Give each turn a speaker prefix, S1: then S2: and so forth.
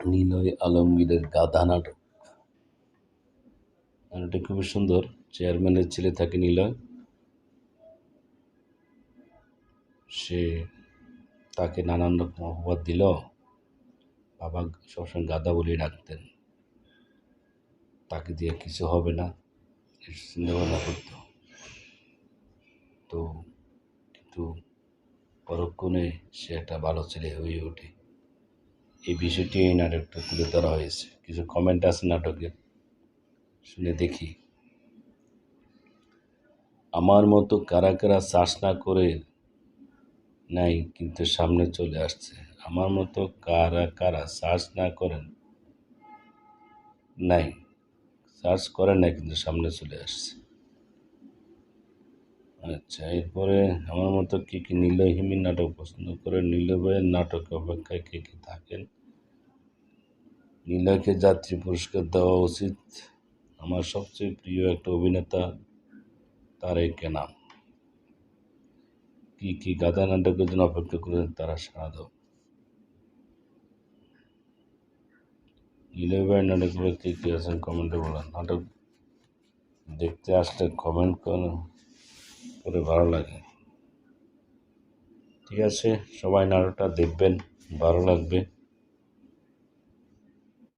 S1: নিলয় আলমগীরের গাধা নাটক। নাটকটি খুবই সুন্দর। চেয়ারম্যানের ছেলে থাকে নিলয়। সে তাকে নানান রকম অপবাদ দিল। বাবা সবসময় গাদা বলে ডাকতেন। তাকে দিয়ে কিছু হবে না। চিন্তাভাবনা করত। তো কিন্তু পরক্ষণে সে একটা ভালো ছেলে হয়ে ওঠে। এই বিষয়টি এই নাটকটা তুলে ধরা হয়েছে। কিছু কমেন্ট আছে নাটকের, শুনে দেখি। আমার মতো কারা কারা চাষ না করে নাই কিন্তু সামনে চলে আসছে। আমার মতো কারা কারা সার্চ না করেন নাই সার্চ করেন না কিন্তু সামনে চলে আসছে। আচ্ছা এরপরে আমার মতো কি কি নীলহিমী নাটক পছন্দ করে নীলবয়ের নাটক অপেক্ষায় কে কে থাকেন? নীলয়কে যাত্রী পুরস্কার দেওয়া উচিত। আমার সবচেয়ে প্রিয় একটা অভিনেতা তারেক নাম কি কি গাদা নাটকের জন্য অপেক্ষা করেন তারা সাড়া দাও। নীলয় নাটকগুলো কে কে আছেন কমেন্টে বলেন। নাটক দেখতে আসলে কমেন্ট করে ভালো লাগে। ঠিক আছে, সবাই নাটকটা দেখবেন, ভালো লাগবে।